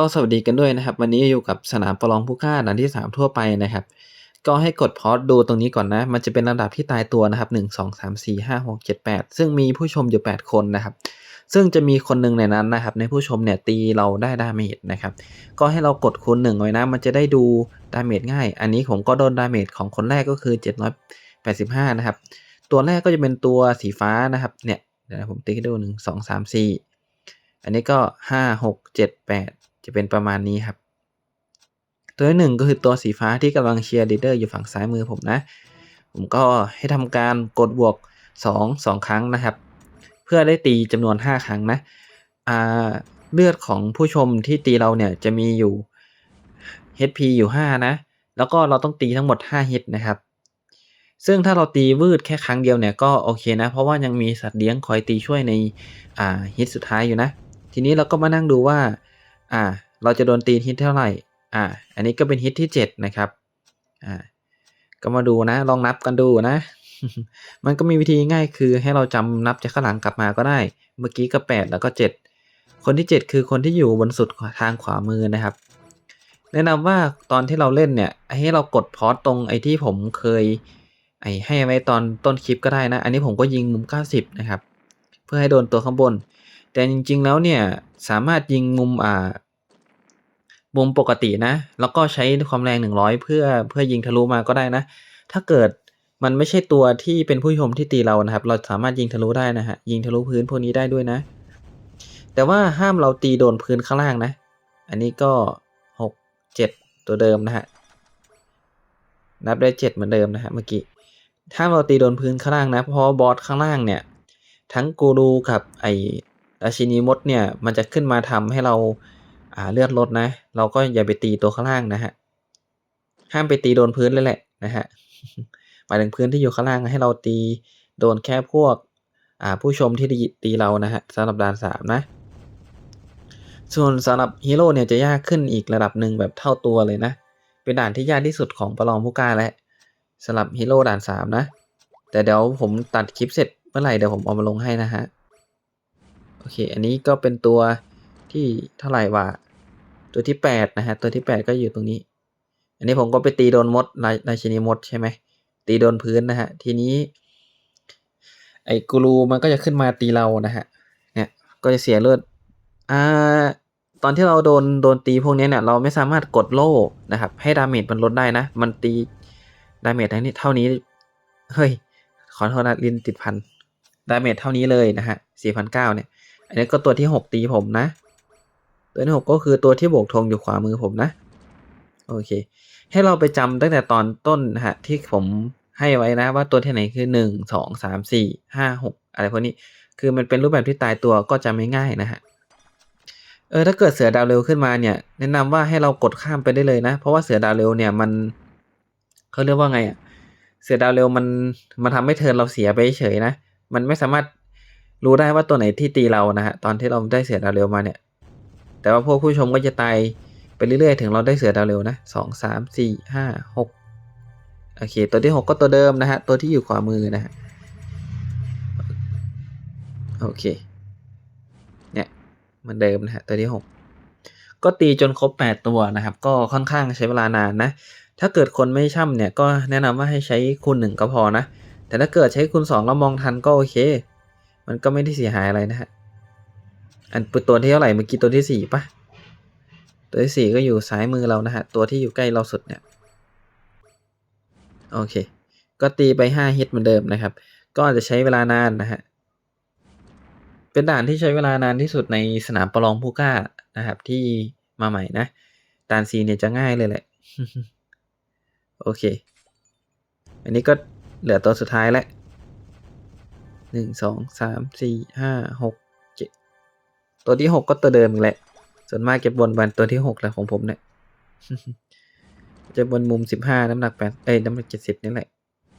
ก็สวัสดีกันด้วยนะครับ วันนี้อยู่กับสนามประลองผู้กล้าด่านที่ 3 ทั่วไปนะครับ ก็ให้กดพอสดูตรงนี้ก่อนนะ มันจะเป็นลำดับที่ตายตัวนะครับ 1 2 3 4 5 6 7 8 ซึ่งมีผู้ชมอยู่ 8 คนนะครับ ซึ่งจะมีคนหนึ่งในนั้นนะครับ ในผู้ชมเนี่ยตีเราได้ดาเมจนะครับ ก็ให้เรากดคูณหนึ่งไว้นะ มันจะได้ดูดาเมจง่าย อันนี้ผมก็โดนดาเมจของคนแรกก็คือ 785 นะครับ ตัวแรกก็จะเป็นตัวสีฟ้านะครับ เนี่ยเดี๋ยวผมติ๊กให้ดูหนึ่งสองสามสี่อันนี้ก็ห้าหกเจะเป็นประมาณนี้ครับ ตัวที่หนึ่งก็คือตัวสีฟ้าที่กำลังเชียร์ลีดเดอร์อยู่ฝั่งซ้ายมือผมนะ ผมก็ให้ทำการกดบวกสองสองครั้งนะครับ เพื่อได้ตีจำนวน 5 ครั้งนะเลือดของผู้ชมที่ตีเราเนี่ยจะมีอยู่ HP อยู่ 5 นะ แล้วก็เราต้องตีทั้งหมด 5 ฮิตนะครับ ซึ่งถ้าเราตีวืดแค่ครั้งเดียวเนี่ยก็โอเคนะ เพราะว่ายังมีสัตว์เลี้ยงคอยตีช่วยในฮิตสุดท้ายอยู่นะ ทีนี้เราก็มานั่งดูว่า อ่า เราจะโดนตีฮิตเท่าไหร่ อ่า อันนี้ก็เป็นฮิตที่7นะครับอ่าก็มาดูนะ ลองนับกันดูนะ มันก็มีวิธีง่ายคือให้เราจำนับจากข้างหลังกลับมาก็ได้ เมื่อกี้ก็ 8 แล้วก็ 7 คนที่ 7 คือคนที่อยู่บนสุดทางขวามือนะครับ แนะนำว่าตอนที่เราเล่นเนี่ย ให้เรากดพอสตรงไอ้ที่ผมเคย ไอ้ให้ไว้ตอนต้นคลิปก็ได้นะ อันนี้ผมก็ยิงมุม 90 นะครับ เพื่อให้โดนตัวข้างบน แต่จริง ๆ แล้วเนี่ยสามารถยิงมุมอ่ามุมปกตินะ แล้วก็ใช้ความแรง 100 เพื่อเพื่อยิงทะลุมาก็ได้นะ ถ้าเกิดมันไม่ใช่ตัวที่เป็นผู้ชมที่ตีเรานะครับ เราสามารถยิงทะลุได้นะฮะ ยิงทะลุพื้นพวกนี้ได้ด้วยนะ แต่ว่าห้ามเราตีโดนพื้นข้างล่างนะ อันนี้ก็ 6 7 ตัวเดิมนะฮะ นับได้ 7 เหมือนเดิมนะฮะเมื่อกี้ถ้าเราตีโดนพื้นข้างล่างนะ เพราะบอสข้างล่างเนี่ย ทั้งกูรูกับไอ ราชินีมดเนี่ยมันจะขึ้นมาทำให้เราอ่าเลือดลดนะ เราก็อย่าไปตีตัวข้างล่างนะฮะห้ามไปตีโดนพื้นเลยแหละนะฮะหมายถึงพื้นที่อยู่ข้างล่างให้เราตีโดนแค่พวกอ่าผู้ชมที่ตีเรานะฮะสำหรับด่านสามนะส่วนสำหรับฮีโร่เนี่ยจะยากขึ้นอีกระดับหนึ่งแบบเท่าตัวเลยนะ เป็นด่านที่ยากที่สุดของประลองผู้กล้าและสำหรับฮีโร่ด่านสามนะ แต่เดี๋ยวผมตัดคลิปเสร็จเมื่อไหร่เดี๋ยวผมเอามาลงให้นะฮะ โอเค อันนี้ก็เป็นตัวที่เท่าไหร่วะตัวที่แปดนะฮะ ตัวที่แปดก็อยู่ตรงนี้ อันนี้ผมก็ไปตีโดนมดราชินีมดใช่ไหม ตีโดนพื้นนะฮะ ทีนี้ ไอ้กูรูมันก็จะขึ้นมาตีเรานะฮะ เนี่ย ก็จะเสียเลือด อ่า ตอนที่เราโดนโดนตีพวกนี้เนี่ย เราไม่สามารถกดโล่นะครับ ให้ดาเมจมันลดได้นะ มันตีดาเมจทั้งนี้เท่านี้ เฮ้ย ขอโทษนะลินติดพัน ดาเมจเท่านี้เลยนะฮะสี่พันเก้าเนี่ย อันนี้ก็ตัวที่หกตีผมนะ ตัวที่หกก็คือตัวที่โบกธงอยู่ขวามือผมนะ โอเค ให้เราไปจำตั้งแต่ตอนต้นนะฮะที่ผมให้ไว้นะว่าตัวที่ไหนคือหนึ่งสองสามสี่ห้าหกอะไรพวกนี้ คือมันเป็นรูปแบบที่ตายตัวก็จำไม่ง่ายนะฮะเออถ้าเกิดเสือดาวเร็วขึ้นมาเนี่ย แนะนำว่าให้เรากดข้ามไปได้เลยนะ เพราะว่าเสือดาวเร็วเนี่ยมันเขาเรียกว่าไงอะเสือดาวเร็วมันมันทำให้เทินเราเสียไปเฉยนะ มันไม่สามารถ รู้ได้ว่าตัวไหนที่ตีเรานะฮะตอนที่เราได้เสือดาวเร็วมาเนี่ย แต่ว่าพวกผู้ชมก็จะตายไปเรื่อยๆ ถึงเราได้เสือดาวเร็วนะสองสามสี่ห้าหกโอเค ตัวที่หกก็ตัวเดิมนะฮะ ตัวที่อยู่ขวามือนะฮะ โอเค เนี่ยเหมือนเดิมนะฮะ ตัวที่หกก็ตีจนครบแปดตัวนะครับ ก็ค่อนข้างใช้เวลานานนะ ถ้าเกิดคนไม่ช่ำเนี่ยก็แนะนำว่าให้ใช้คูณหนึ่งก็พอนะ แต่ถ้าเกิดใช้คูณสองแล้วมองทันก็โอเค มันก็ไม่ได้เสียหายอะไรนะฮะ อันตัวที่เท่าไหร่เมื่อกี้ตัวที่สี่ปะตัวที่สี่ก็อยู่ซ้ายมือเรานะฮะ ตัวที่อยู่ใกล้เราสุดเนี่ย โอเค ก็ตีไปห้าฮิตเหมือนเดิมนะครับ ก็อาจจะใช้เวลานานนะฮะ เป็นด่านที่ใช้เวลานานที่สุดในสนามประลองผู้กล้านะครับ ที่มาใหม่นะ ด่านซีเนี่ยจะง่ายเลยแหละ โอเค อันนี้ก็เหลือตัวสุดท้ายแล้ว หนึ่งสองสามสี่ห้าหกเจ็ดตัวที่หกก็ตัวเดิมอีกแหละ ส่วนมากจะบนบันตัวที่หกแหละของผมเนี่ยจะบนมุมสิบห้าน้ำหนักแปดเอ้ยน้ำหนักเจ็ดสิบนี่แหละ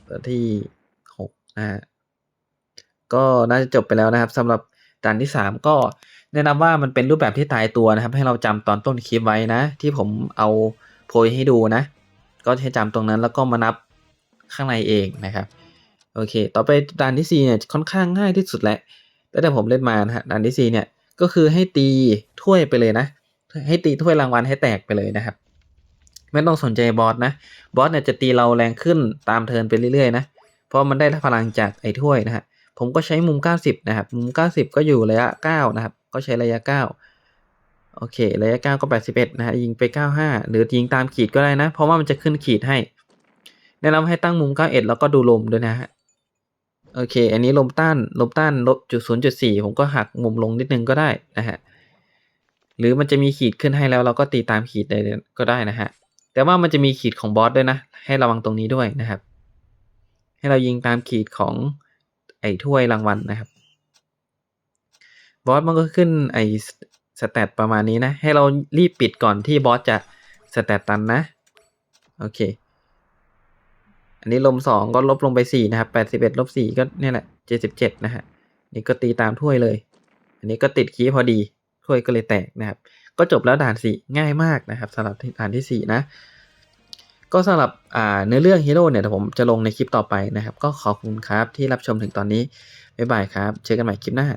ตัวที่หกนะฮะก็น่าจะจบไปแล้วนะครับสำหรับด่านที่สามก็แนะนำว่ามันเป็นรูปแบบที่ตายตัวนะครับ ให้เราจำตอนต้นคลิปไว้นะ ที่ผมเอาโพยให้ดูนะ ก็ให้จำตรงนั้นแล้วก็มานับข้างในเองนะครับ โอเค ต่อไปด่านที่สี่เนี่ยค่อนข้างง่ายที่สุดแหละตั้งแต่ผมเล่นมานะฮะด่านที่สี่เนี่ยก็คือให้ตีถ้วยไปเลยนะ ให้ตีถ้วยรางวัลให้แตกไปเลยนะครับ ไม่ต้องสนใจบอสนะบอสเนี่ยจะตีเราแรงขึ้นตามเทิร์นไปเรื่อยๆนะเพราะมันได้พลังจากไอ้ถ้วยนะฮะผมก็ใช้มุม 90 นะครับ มุม 90 ก็อยู่ระยะ 9 นะครับ ก็ใช้ระยะ 9 โอเค ระยะ 9 ก็ 81 นะฮะ ยิงไป 95 หรือยิงตามขีดก็ได้นะ เพราะว่ามันจะขึ้นขีดให้ แนะนำให้ตั้งมุม 91 แล้วก็ดูลมด้วยนะฮะ โอเค อันนี้ลมต้าน ลมต้านลบจุดศูนย์จุดสี่ผมก็หักมุมลงนิดนึงก็ได้นะฮะ หรือมันจะมีขีดขึ้นให้แล้วเราก็ตีตามขีดได้ก็ได้นะฮะ แต่ว่ามันจะมีขีดของบอสด้วยนะ ให้ระวังตรงนี้ด้วยนะครับ ให้เรายิงตามขีดของไอ้ถ้วยรางวัลนะครับ บอสมันก็ขึ้นไอ้สแตตประมาณนี้นะ ให้เรารีบปิดก่อนที่บอสจะสแตตตันนะ โอเค อันนี้ลมสองก็ลบลงไปสี่นะครับแปดสิบเอ็ดลบสี่ก็เนี่ยแหละเจ็ดสิบเจ็ดนะฮะนี่ก็ตีตามถ้วยเลย อันนี้ก็ติดคีย์พอดีถ้วยก็เลยแตกนะครับ ก็จบแล้วด่านสี่ง่ายมากนะครับสำหรับด่านที่สี่นะ ก็สำหรับอ่าเนื้อเรื่องฮีโร่เนี่ยผมจะลงในคลิปต่อไปนะครับ ก็ขอบคุณครับที่รับชมถึงตอนนี้บ๊ายบายครับเจอกันใหม่คลิปหน้า